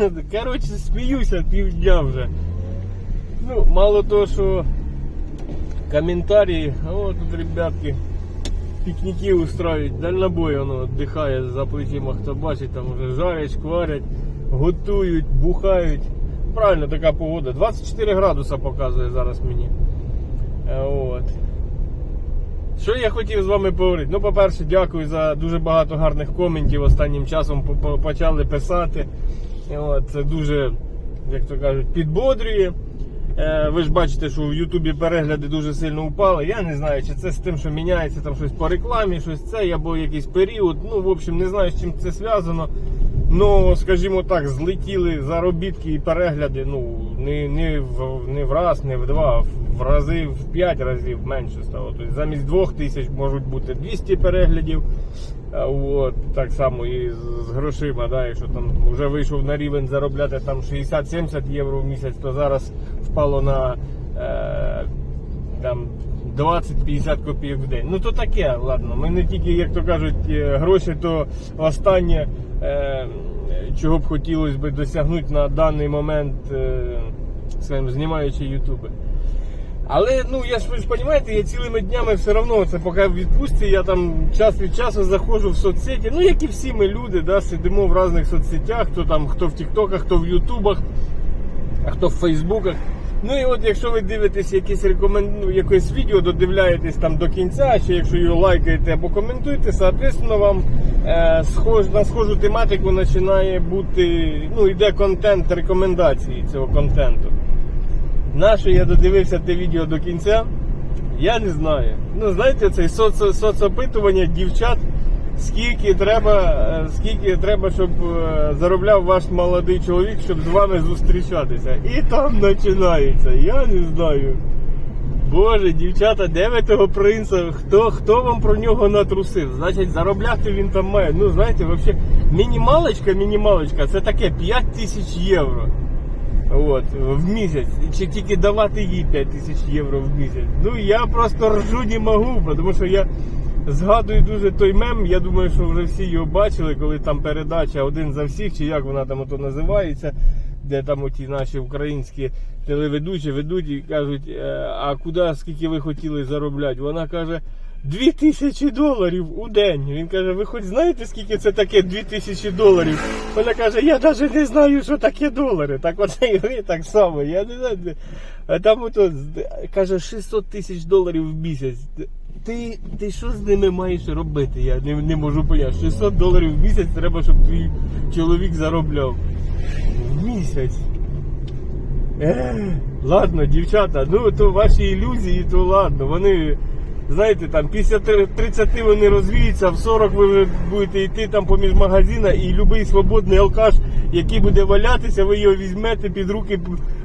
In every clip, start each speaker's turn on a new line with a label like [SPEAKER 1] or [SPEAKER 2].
[SPEAKER 1] Коротше, сміюся півдня вже. Ну, мало того, що коментарі, о, тут ребятки пікніки устраивають, дальнобой воно дихає за плечима, хто бачить, там вже жарять, шкварять, готують, бухають. Правильно, така погода. 24 градуса показує зараз мені. Е, От. Що я хотів з вами поговорити? Ну, по-перше, дякую за дуже багато гарних коментів останнім часом по- по- почали писати. Це дуже, як то кажуть, підбодрює. Е, ви ж бачите, що в Ютубі перегляди дуже сильно упали. Я не знаю, чи це з тим, що міняється там щось по рекламі, щось це, або якийсь період. Ну, в общем, не знаю, з чим це зв'язано. Ну, скажімо так, злетіли заробітки і перегляди. Ну, не, не, в, не в раз, не в два, в рази, в п'ять разів менше стало. Тобто замість двох тисяч можуть бути 200 переглядів. А От, так само і з, з грошима, да, якщо там вже вийшов на рівень заробляти там 60-70 євро в місяць, то зараз впало на е, там 20-50 копійок в день. Ну то таке, ладно. Ми не тільки, як то кажуть, е, гроші, то останнє, е, чого б хотілося б досягнути на даний момент, е, скажімо, знімаючи ютуби. Але ну я ж ви ж розумієте, я цілими днями все одно, це поки в відпустці, я там час від часу заходжу в соцсеті. Ну, як і всі ми люди, да, сидимо в різних соцсетях, хто там, хто в Тіктоках, хто в Ютубах, а хто в Фейсбуках. Ну і от якщо ви дивитесь якесь рекомен... ну, якесь відео, додивляєтесь там до кінця, чи якщо його лайкаєте або коментуєте, соответственно, вам е, схож, на схожу тематику починає бути, ну, йде контент рекомендації цього контенту. Наше я додивився те відео до кінця. Я не знаю. Ну, знаєте, це соц, соцопитування дівчат, скільки треба, е, скільки треба, щоб е, заробляв ваш молодий чоловік, щоб з вами зустрічатися. І там починається. Я не знаю. Боже, дівчата, де ви того принца? Хто, хто вам про нього натрусив? Значить, заробляти він там має. Ну, знаєте, взагалі, мінімалочка, мінімалочка, це таке 5 тисяч євро. От, в місяць. Чи тільки давати їй 5 тисяч євро в місяць. Ну я просто ржу не можу, тому що я згадую дуже той мем. Я думаю, що вже всі його бачили, коли там передача один за всіх, чи як вона там ото називається, де там оті наші українські телеведучі ведуть і кажуть, «Е, а куди, скільки ви хотіли заробляти? Вона каже. Дві тисячі доларів у день. Він каже, ви хоч знаєте, скільки це таке дві тисячі доларів? Вона каже, я навіть не знаю, що таке долари. Так оце і ви так само. Я не знаю. А там ото каже 600 тисяч доларів в місяць. Ти, ти що з ними маєш робити? Я не, не можу поняти. 600 доларів в місяць треба, щоб твій чоловік заробляв. В місяць. Ех, ладно, дівчата, ну то ваші ілюзії, то ладно. Вони, знаєте, там після три- 30 вони розвіються, в 40 ви будете йти там поміж магазина і будь-який свободний алкаш, який буде валятися, ви його візьмете під руки,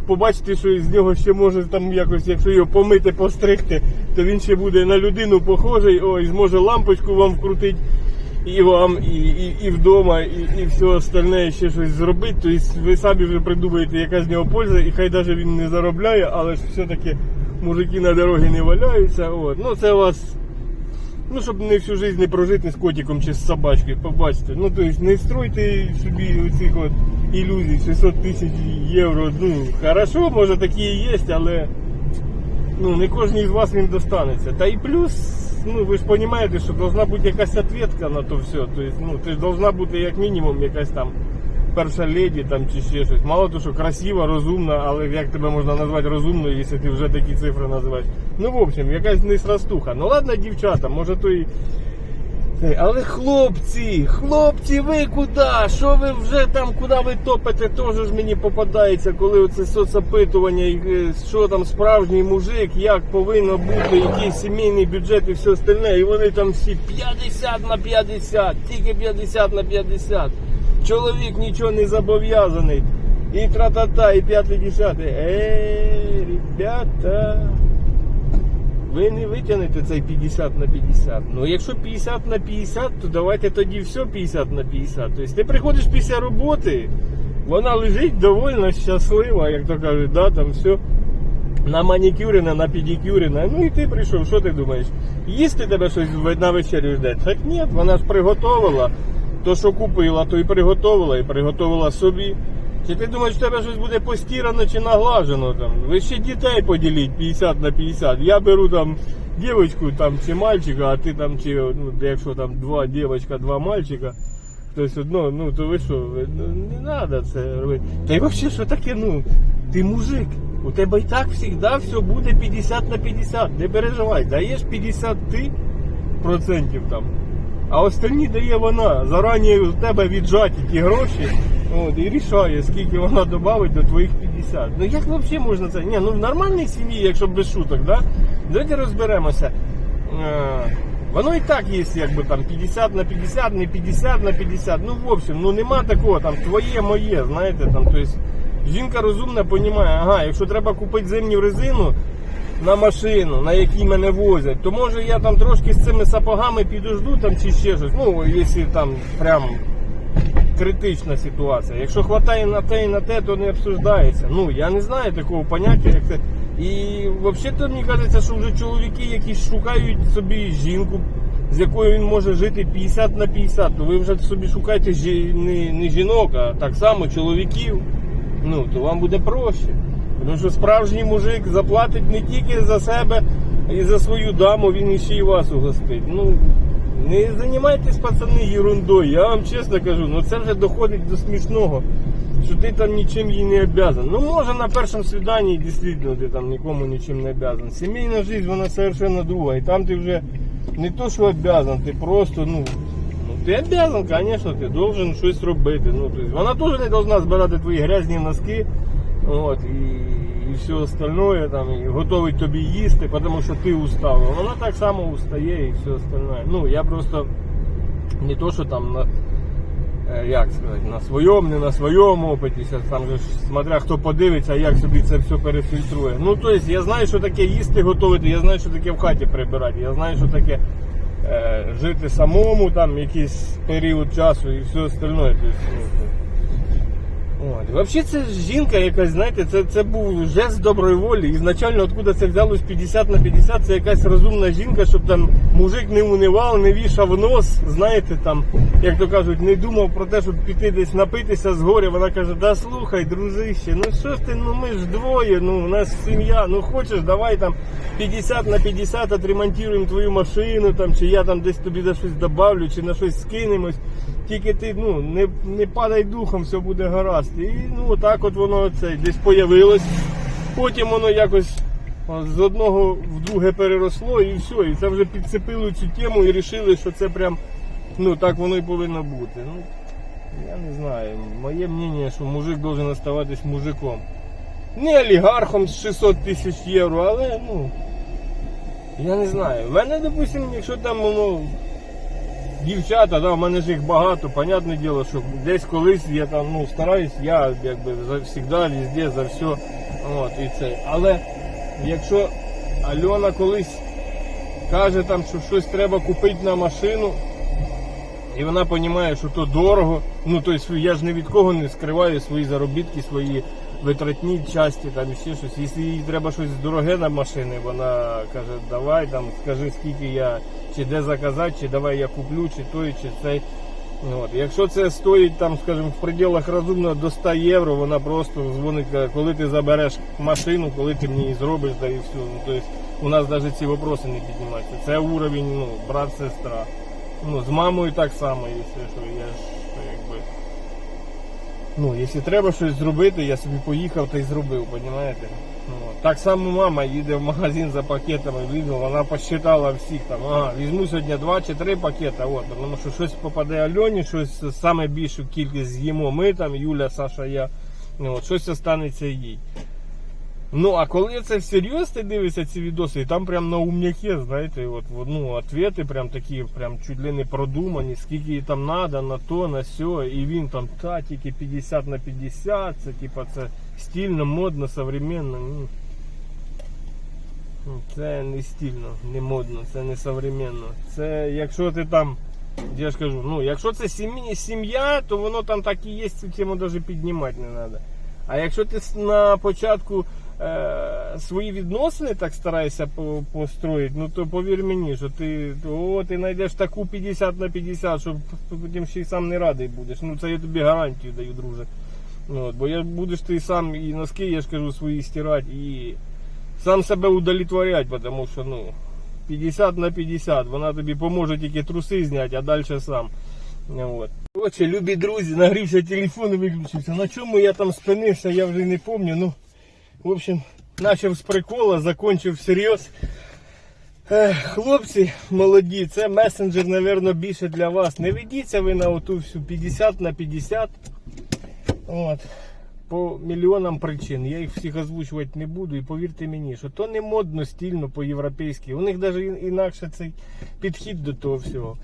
[SPEAKER 1] побачите, що з нього ще може там якось, якщо його помити, постригти, то він ще буде на людину похожий, ой, зможе лампочку вам вкрутити і вам, і, і, і вдома, і, і все остальне ще щось зробити. Тобто ви самі вже придумаєте, яка з нього польза, і хай навіть він не заробляє, але ж все-таки мужики на дорогі не валяються. От. Ну це вас. Ну, щоб не всю життя не прожити з котиком чи з собачкою, побачите. Ну, тобто не стройте собі оцих от ілюзій 600 тисяч євро. Ну, хорошо, може такі і є, але ну, не кожній з вас він достанеться. Та і плюс, ну ви ж розумієте, що должна бути якась відповідка на то все. Тобто, ну, ти ж должна бути як мінімум якась там перша леді там чи ще щось. Мало того, що красива, розумна, але як тебе можна назвати розумною, якщо ти вже такі цифри називаєш. Ну, в общем, якась несрастуха. Ну ладно, дівчата, може то і. Але хлопці, хлопці, ви куди? Що ви вже там, куди ви топите, теж ж мені попадається, коли оце соцопитування, е, що там справжній мужик, як повинно бути, який сімейний бюджет і все остальне. І вони там всі 50 на 50, тільки 50 на 50. Чоловік нічого не зобов'язаний. І тра-та-та, і п'яте десяте. Ей, ребята. Ви не витягнете цей 50 на 50. Ну якщо 50 на 50, то давайте тоді все 50 на 50. Тобто ти приходиш після роботи, вона лежить довольно щаслива, як то кажуть, да, там все. На манікюрена, на педикюрена. Ну і ти прийшов, що ти думаєш? Їсти тебе щось на вечерю жде? Так ні, вона ж приготувала. То, що купила, то і приготувала, і приготувала собі. Чи ти думаєш, в тебе щось буде постірано чи наглажено там? Ви ще дітей поділіть 50 на 50. Я беру там дівчинку там чи мальчика, а ти там чи ну, якщо там два дівчинка, два мальчика. Хтось одно, ну то ви що, ну, не треба це робити. Та й взагалі, що таке, ну, ти мужик. У тебе і так завжди все буде 50 на 50. Не переживай, даєш 50 ти процентів там. А остальні дає вона. Зарані у тебе віджаті ті гроші. От, і рішає, скільки вона додавить до твоїх 50. Ну як взагалі можна це? Ні, ну в нормальній сім'ї, якщо без шуток, да? давайте розберемося. Е, Воно і так є, якби там 50 на 50, не 50 на 50. Ну, в общем, ну нема такого, там твоє, моє, знаєте, там, то есть, жінка розумна розуміє, ага, якщо треба купити зимню резину на машину, на якій мене возять, то може я там трошки з цими сапогами підожду там чи ще щось. Ну, якщо там прям критична ситуація. Якщо хватає на те і на те, то не обсуждається. Ну, я не знаю такого поняття, як це. І взагалі мені кажеться, що вже чоловіки, які шукають собі жінку, з якою він може жити 50 на 50, то ви вже собі шукаєте жі- не, не жінок, а так само чоловіків. Ну, то вам буде проще. Тому що справжній мужик заплатить не тільки за себе і за свою даму, він іще й вас угостить. Ну, не займайтесь, пацани, ерундою. Я вам чесно кажу, ну це вже доходить до смішного, що ти там нічим їй не обязан. Ну може на першому свіданні дійсно ти там нікому нічим не обязан. Сімейна життя, вона совершенно друга. І там ти вже не то, що обязан, ти просто, ну. Ну, ти обязан, звісно, ти должен щось робити. Ну, тобто, вона теж не должна збирати твої грязні носки. От, і все остальное, там, і готовить тобі їсти, тому що ти устав. Вона так само устає і все остальное. Ну, я просто не то, що там на, е, як сказати, на своєму, не на своєму опиті, там же смотря хто подивиться, як собі це все перефільтрує. Ну, тобто, я знаю, що таке їсти готувати, я знаю, що таке в хаті прибирати, я знаю, що таке е, жити самому там якийсь період часу і все остальное. Тобто, От. Взагалі це жінка якась, знаєте, це, це був жест доброї волі. Ізначально, откуда це взялось 50 на 50, це якась розумна жінка, щоб там мужик не унивав, не вішав нос, знаєте, там, як то кажуть, не думав про те, щоб піти десь напитися з горя. Вона каже, да слухай, дружище, ну що ж ти, ну ми ж двоє, ну у нас сім'я, ну хочеш, давай там 50 на 50 отремонтуємо твою машину, там, чи я там десь тобі за щось добавлю, чи на щось скинемось. Тільки ти ну, не, не падай духом, все буде гаразд. І ну так от воно це десь появилось. Потім воно якось з одного в друге переросло і все. І це вже підцепили цю тему і вирішили, що це прям ну так воно і повинно бути. Ну, я не знаю. Моє мнення, що мужик должен оставатись мужиком. Не олігархом з 600 тисяч євро, але ну. Я не знаю. У мене, допустимо, якщо там воно дівчата, да, в мене ж їх багато, понятне діло, що десь колись я там ну, стараюсь, я якби завжди, везде, за все. От, і це. Але якщо Альона колись каже, там, що щось треба купити на машину, і вона розуміє, що то дорого, ну тобто я ж ні від кого не скриваю свої заробітки, свої витратні часті, там ще щось. Якщо їй треба щось дороге на машини, вона каже, давай там, скажи скільки я, чи де заказати, чи давай я куплю, чи той, чи цей. От. Якщо це стоїть там, скажімо, в пределах розумно до 100 євро, вона просто дзвонить, коли ти забереш машину, коли ти мені її зробиш, да і все. Ну, тобто у нас навіть ці вопроси не піднімаються. Це уровень, ну, брат-сестра. Ну, з мамою так само, якщо що, я ж. Ну, якщо треба щось зробити, я собі поїхав та й зробив, розумієте? Ну, так само мама їде в магазин за пакетами, видно, вона посчитала всіх там, ага, візьму сьогодні два чи три пакети, от, тому що щось попаде Альоні, щось саме більшу кількість з'їмо ми, там, Юля, Саша, я, ну, от, щось останеться їй. Ну, а коли це всерйоз ти дивишся ці відоси, і там прям на умняке, знаєте, от, от, ну, ответи прям такі, прям чуть ли не продумані, скільки їй там надо, на то, на сьо, і він там, та, тільки 50 на 50, це типа це стильно, модно, современно. Ну, Ну, це не стильно, не модно, це не современно. Це якщо ти там, я ж кажу, ну, якщо це сім'я, сім'я, то воно там так і є, цю тему навіть піднімати не треба. А якщо ти с- на початку е, свої відносини так стараєшся построїти, ну то повір мені, що ти, о, ти знайдеш таку 50 на 50, що потім ще й сам не радий будеш. Ну це я тобі гарантію даю, друже. Ну, от, бо я будеш ти сам і носки, я ж кажу, свої стирати, і сам себе удовлетворять, тому що ну, 50 на 50, вона тобі поможе тільки труси зняти, а далі сам. От. Отже, любі друзі, нагрівся телефон і виключився. На чому я там спинився, я вже не пам'ятаю. Ну, в общем, почав з прикола, закончив всерйоз. Ех, Хлопці молоді, це месенджер, мабуть, більше для вас. Не ведіться ви на оту всю 50 на 50. От. По мільйонам причин. Я їх всіх озвучувати не буду. І повірте мені, що то не модно, стильно по-європейськи. У них навіть інакше цей підхід до того всього.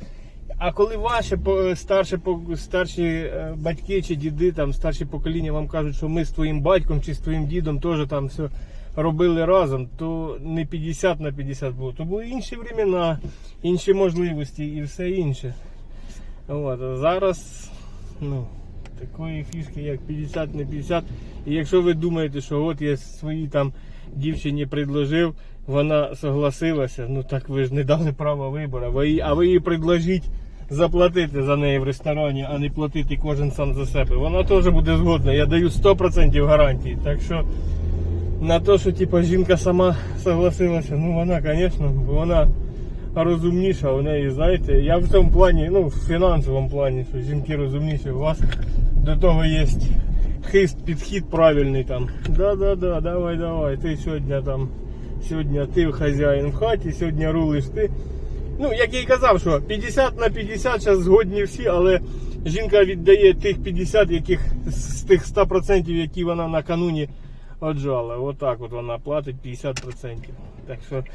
[SPEAKER 1] А коли ваші по- старші, старші е, батьки чи діди, там, старші покоління вам кажуть, що ми з твоїм батьком чи з твоїм дідом теж там все робили разом, то не 50 на 50 було. То були інші времена, інші можливості і все інше. От, а зараз, ну, такої фішки, як 50 на 50. І якщо ви думаєте, що от я своїй там дівчині предложив, вона согласилася, ну так ви ж не дали права вибору. А ви їй предложіть заплатити за неї в ресторані, а не платити кожен сам за себе. Вона теж буде згодна. Я даю 100% гарантії. Так що на те, що типу, жінка сама согласилася, ну вона, звісно, вона розумніша, у неї, знаєте, я в цьому плані, ну, в фінансовому плані, що жінки розумніші, у вас до того є хист, підхід правильний там. Да-да-да, давай, давай, ти сьогодні там, сьогодні ти хазяїн в хаті, сьогодні рулиш ти. Ну, як я й казав, що 50 на 50 зараз згодні всі, але жінка віддає тих 50, яких з тих 100%, які вона накануні отжала. Отак от вона платить 50%. Так що в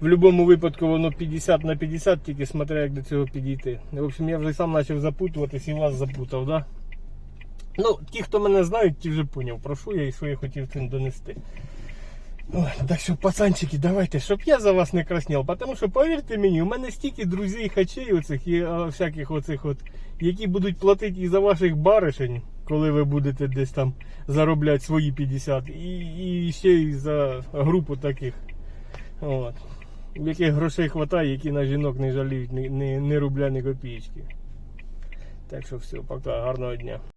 [SPEAKER 1] будь-якому випадку воно 50 на 50, тільки смотря як до цього підійти. В общем, я вже сам почав запутуватись і вас запутав, да? Ну, ті, хто мене знають, ті вже поняв, про що я і що хотів цим донести. Ой, так що, пацанчики, давайте, щоб я за вас не краснел. Тому що, повірте мені, у мене стільки друзів хачей оцих і а, всяких оцих от, які будуть платити і за ваших баришень, коли ви будете десь там заробляти свої 50, і, і ще й за групу таких. От. Яких грошей хватає, які на жінок не жаліють ні, ні, ні рубля, ні копійки. Так що все, пока, гарного дня.